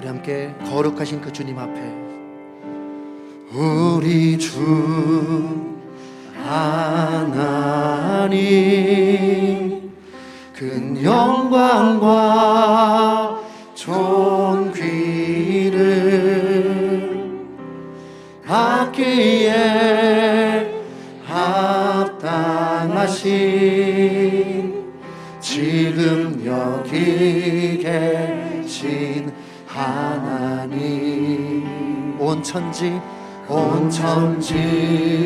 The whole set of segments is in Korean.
우리 함께 거룩하신 그 주님 앞에. 우리 주 하나님. 큰 영광과 존귀를 받기에 합당하신 지금 여기 계신 하나님. 온 천지 온 천지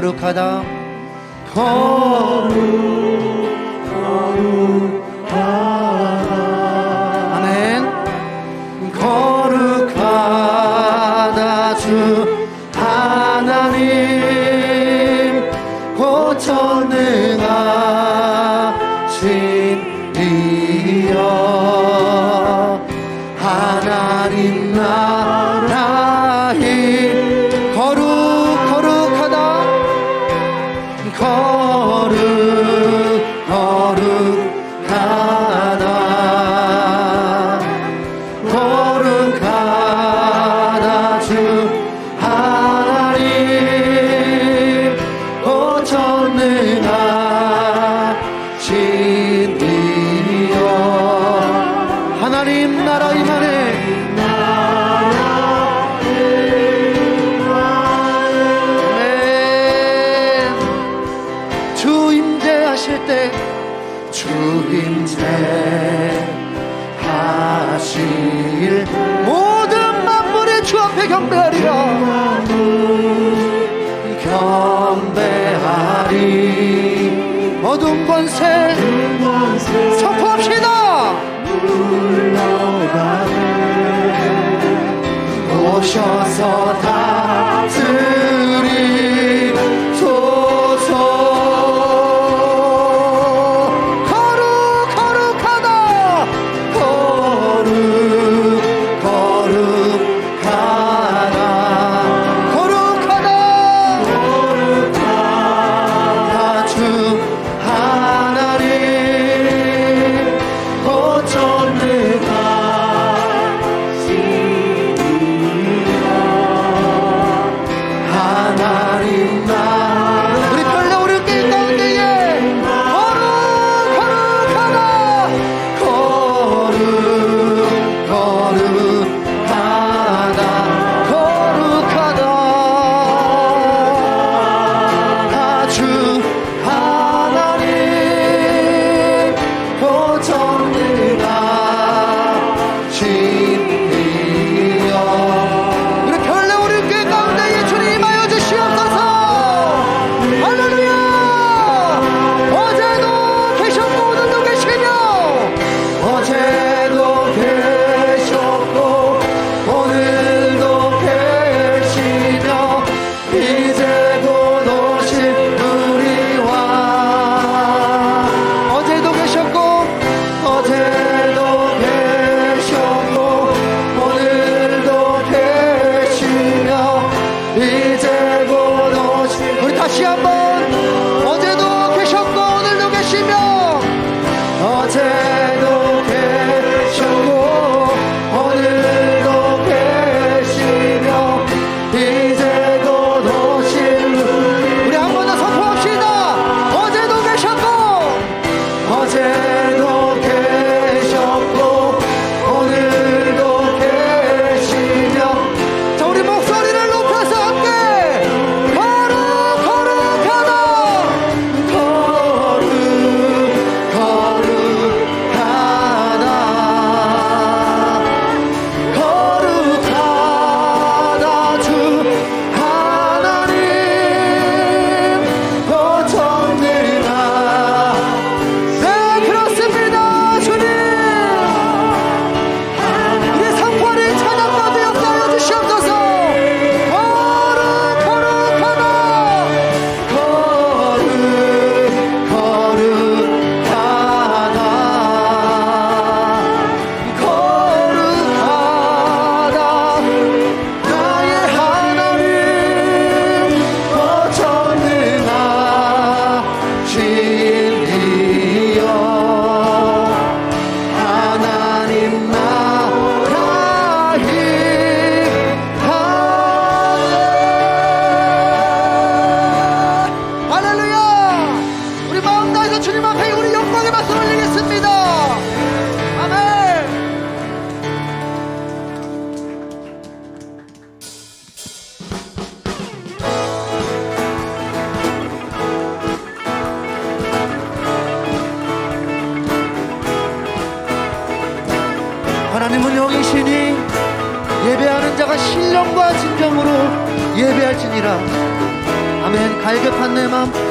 거룩 거룩하다. 거룩 거룩하다 아멘. 거룩하다 주 하나님. 고천능하신 선포합시다. 오셔서 다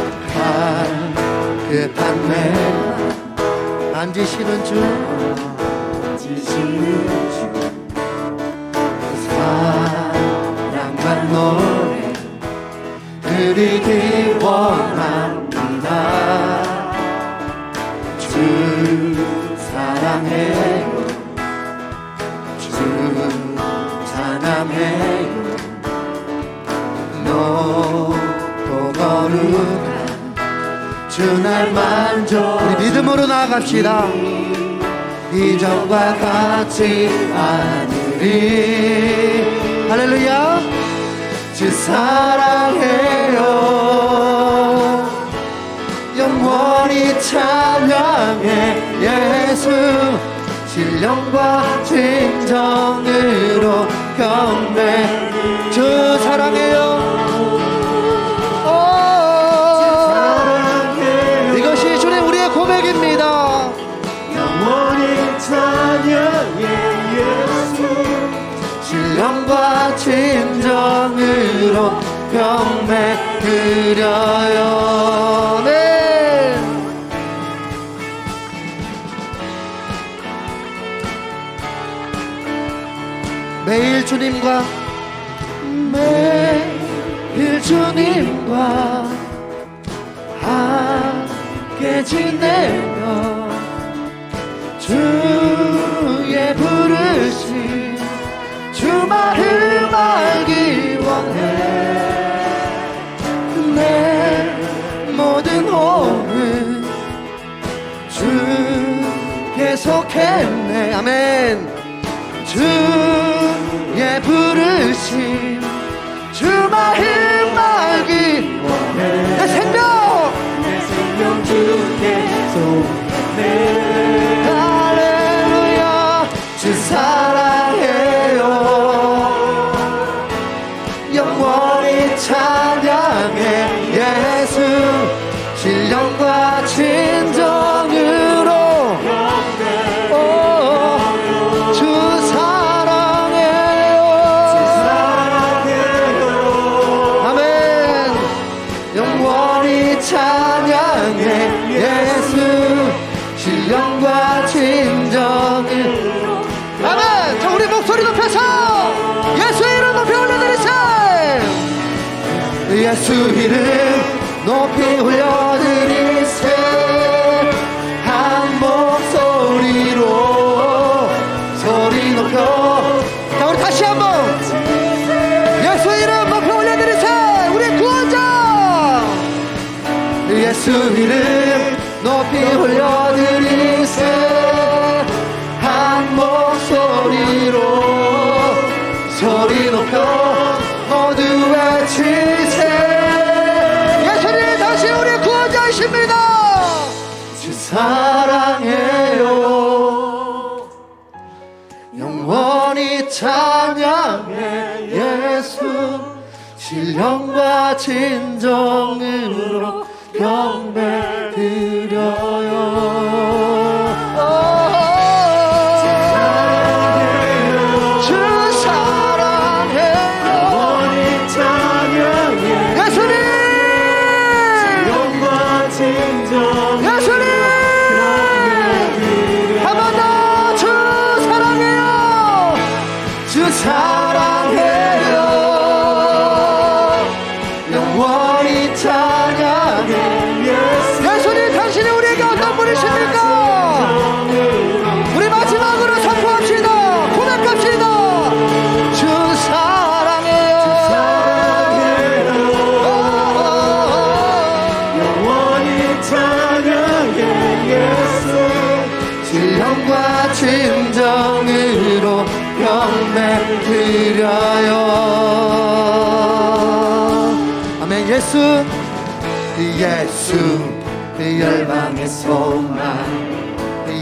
내맘 갈급한 내맘 앉으시는 주 앉으시는 주. 사랑만 노래 드리기 원합 우리 믿음으로 나아갑시다. 이전과 같지 않으리 할렐루야. 주 사랑해요. 영원히 찬양해. 예수 신령과 진정으로 경배. 주 사랑해요 고백입니다. 영원히 찬양해 예수. 신령과 진정으로 경배 드려요. 네. 매일 주님과 매일 주님과 함께 지내며 주의 부르심 주말을 알기 원해. 내 모든 호흡 주께 속했네. 아멘. 주의 부르심 예수 이름 높이 올려드리세. 한 목소리로 소리 높여. 자 우리 다시 한번. 예수 이름 높이 올려드리세. 우리 구원자. 예수 이름 높이 올려 신령과 진정으로 경배 드려요. 영과 진정 예수님 찬양해 예수 신령과 진정으로 경배 드려요. 아멘 예수. 예수 열방의 소망.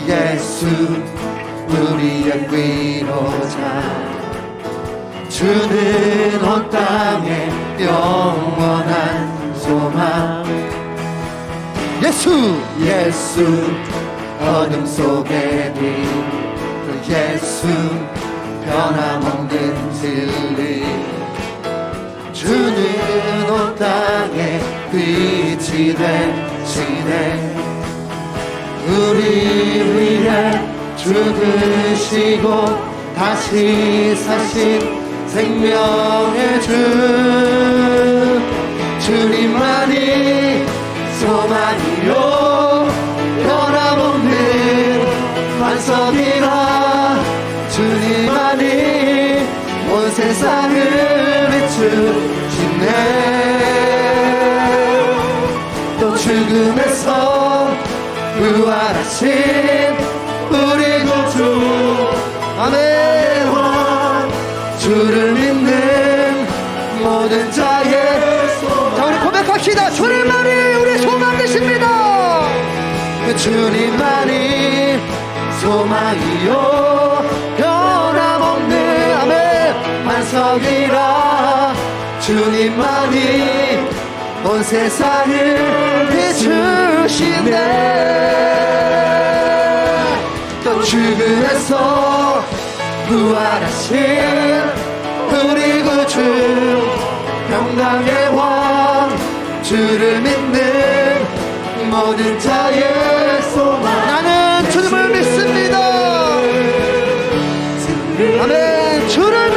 예수 우리의 위로자. 주는 온 땅에 영원한 소망 예수! 예수 어둠 속에 빛그 예수 변함없는 진리. 주는 온 땅에 빛이 되시네 우리 위해 죽으시고 다시 사신 생명의 주 주님만이 소망 반 소망이요. 변함없는 아멘. 반석이라. 주님만이 온 세상을 비추시네 또 죽음에서 부활하신 우리 구주 평강의 왕 주를 믿는 모든 자의 주를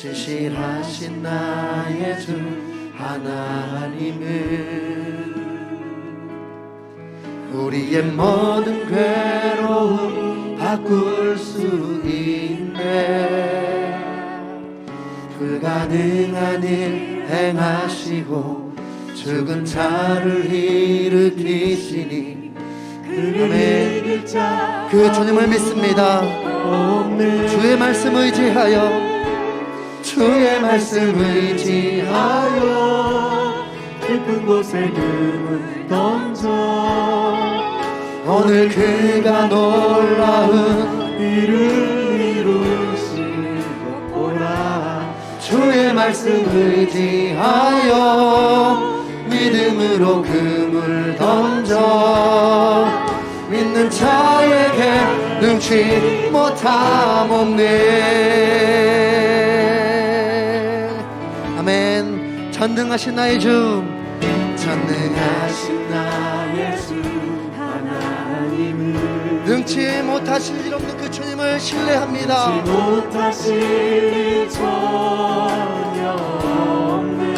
진실하신 나의 주 하나님은 우리의 모든 괴로움 바꿀 수 있네. 불가능한 일 행하시고 죽은 자를 일으키시니 아멘 그 주님을 믿습니다. 주의 말씀 의지하여 주의 말씀 의지하여 깊은 곳에 금을 던져 오늘 그가 놀라운 이를 이루시고 보라 주의 말씀 의지하여 믿음으로 금을 던져. 믿는 자에게 능치 못함 없네 전능하신 나의 주. 전능하신 나의 주 하나님은 능치 못하실 일 없는 그 주님을 신뢰합니다. 지 못하실 일 전혀 없네.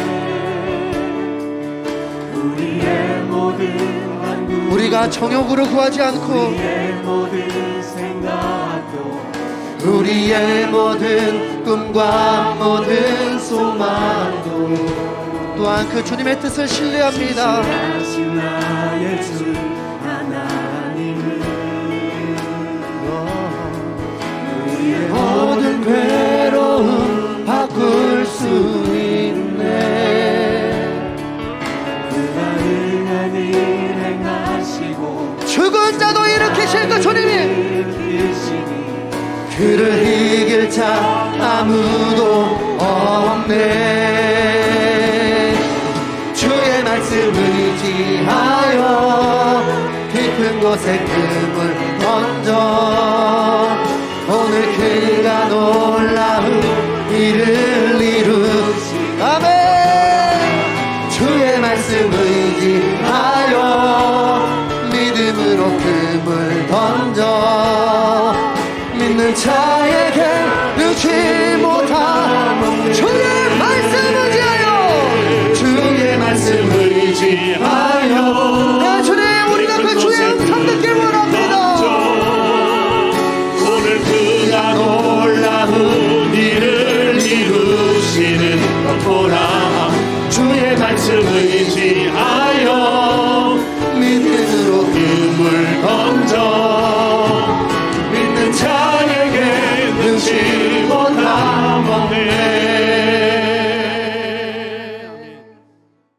우리의 모든 우리가 정욕으로 구하지 않고 우리의 모든 생각도 우리의 모든 꿈과 모든 소망도 또한 그 주님의 뜻을 신뢰합니다. 우리의 모든 괴로움 바꿀 수 있네. 일 행하시고 죽은 자도 일으키실 그 주님이. 그를 이길 자 아무도 없네 새금을 던져 오늘 그가 놀라운 일을 이루 아멘. 주의 말씀을 지하여 믿음으로 금을 던져 믿는 자에게 늦지 못한 주의 말씀을 지하여. 주의 말씀을 지하여.